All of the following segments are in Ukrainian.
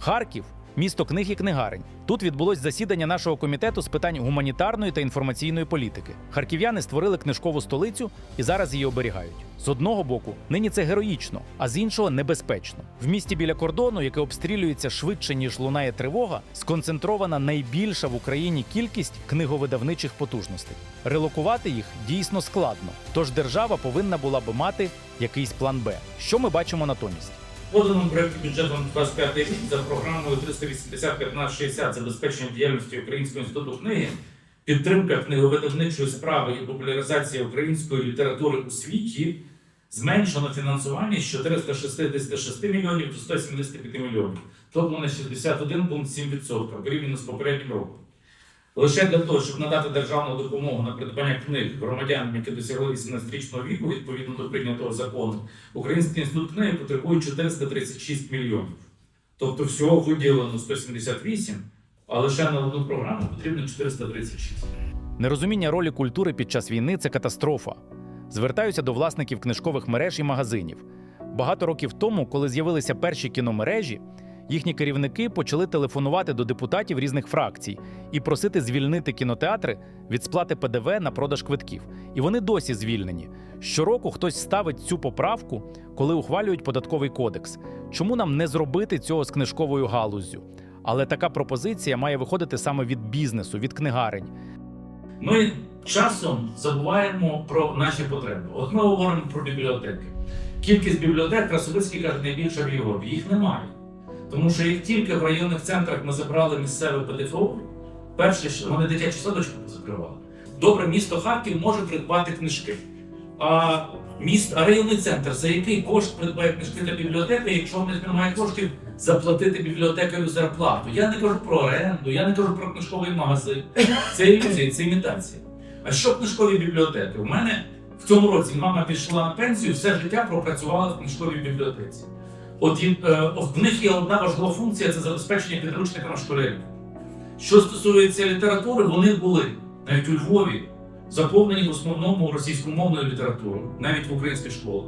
Харків місто книг і книгарень. Тут відбулось засідання нашого комітету з питань гуманітарної та інформаційної політики. Харків'яни створили книжкову столицю і зараз її оберігають. З одного боку, нині це героїчно, а з іншого небезпечно. В місті біля кордону, яке обстрілюється швидше ніж лунає тривога, сконцентрована найбільша в Україні кількість книговидавничих потужностей. Релокувати їх дійсно складно. Тож держава повинна була би мати якийсь план Б. Що ми бачимо натомість? Поданому проєкті бюджету на 25 рік за програмою 380-1560 забезпечення діяльності Українського інституту книги, підтримка книговидавничої справи і популяризація української літератури у світі зменшено фінансування з 466 мільйонів до 175 мільйонів, тобто на 61,7% порівняно з попереднім роком. Лише для того, щоб надати державну допомогу на придбання книг громадянам, які досягли 18-річного віку, відповідно до прийнятого закону, Український інститут книги потребує 436 мільйонів. Тобто всього виділено 178, а лише на одну програму потрібно 436. Нерозуміння ролі культури під час війни це катастрофа. Звертаюся до власників книжкових мереж і магазинів. Багато років тому, коли з'явилися перші кіномережі, їхні керівники почали телефонувати до депутатів різних фракцій і просити звільнити кінотеатри від сплати ПДВ на продаж квитків. І вони досі звільнені. Щороку хтось ставить цю поправку, коли ухвалюють податковий кодекс. Чому нам не зробити цього з книжковою галуздю? Але така пропозиція має виходити саме від бізнесу, від книгарень. Ми часом забуваємо про наші потреби. От ми говоримо про бібліотеки. Кількість бібліотек Красовицький каже найбільша в Європі. Їх немає. Тому що як тільки в районних центрах ми забрали місцеве ПДФО, перше, що вони дитячі садочки позакривали. Добре, місто Харків може придбати книжки. А міст, а районний центр, за який кошт придбає книжки для бібліотеки, якщо вони не мають коштів заплатити бібліотекарю зарплату. Я не кажу про оренду, я не кажу про книжковий магазин. Це ілюзія, це імітація. А що книжкові бібліотеки? У мене в цьому році мама пішла на пенсію, все життя пропрацювала в книжковій бібліотеці. От е, в них є одна важлива функція це забезпечення підручниками школярів. Що стосується літератури, вони були навіть у Львові заповнені в основному російськомовною літературою, навіть в українських школах.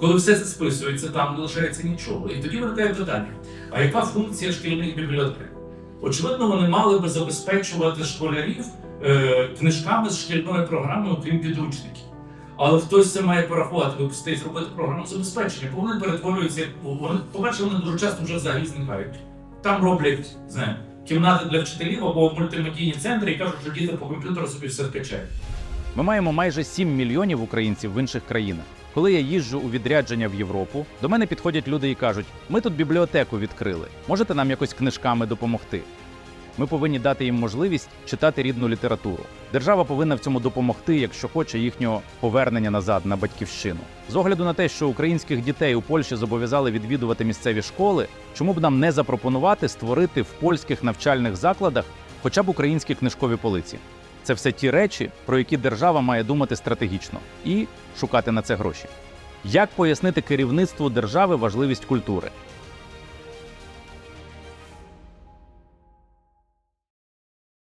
Коли все це списується, там не лишається нічого. І тоді виникає питання: а яка функція шкільних бібліотек? Очевидно, вони мали би забезпечувати школярів е, книжками з шкільної програми, окрім підручників. Але хтось це має порахувати, випустити зробити програму забезпечення, бо вони перетворюються. По-перше, вони дуже часто вже взагалі зникають. Там роблять не кімнати для вчителів або мультимедійні центри і кажуть, що діти по комп'ютеру собі все скачають. Ми маємо майже 7 мільйонів українців в інших країнах. Коли я їжджу у відрядження в Європу, до мене підходять люди і кажуть: ми тут бібліотеку відкрили. Можете нам якось книжками допомогти? Ми повинні дати їм можливість читати рідну літературу. Держава повинна в цьому допомогти, якщо хоче їхнього повернення назад на батьківщину. З огляду на те, що українських дітей у Польщі зобов'язали відвідувати місцеві школи, чому б нам не запропонувати створити в польських навчальних закладах хоча б українські книжкові полиці? Це все ті речі, про які держава має думати стратегічно і шукати на це гроші. Як пояснити керівництву держави важливість культури?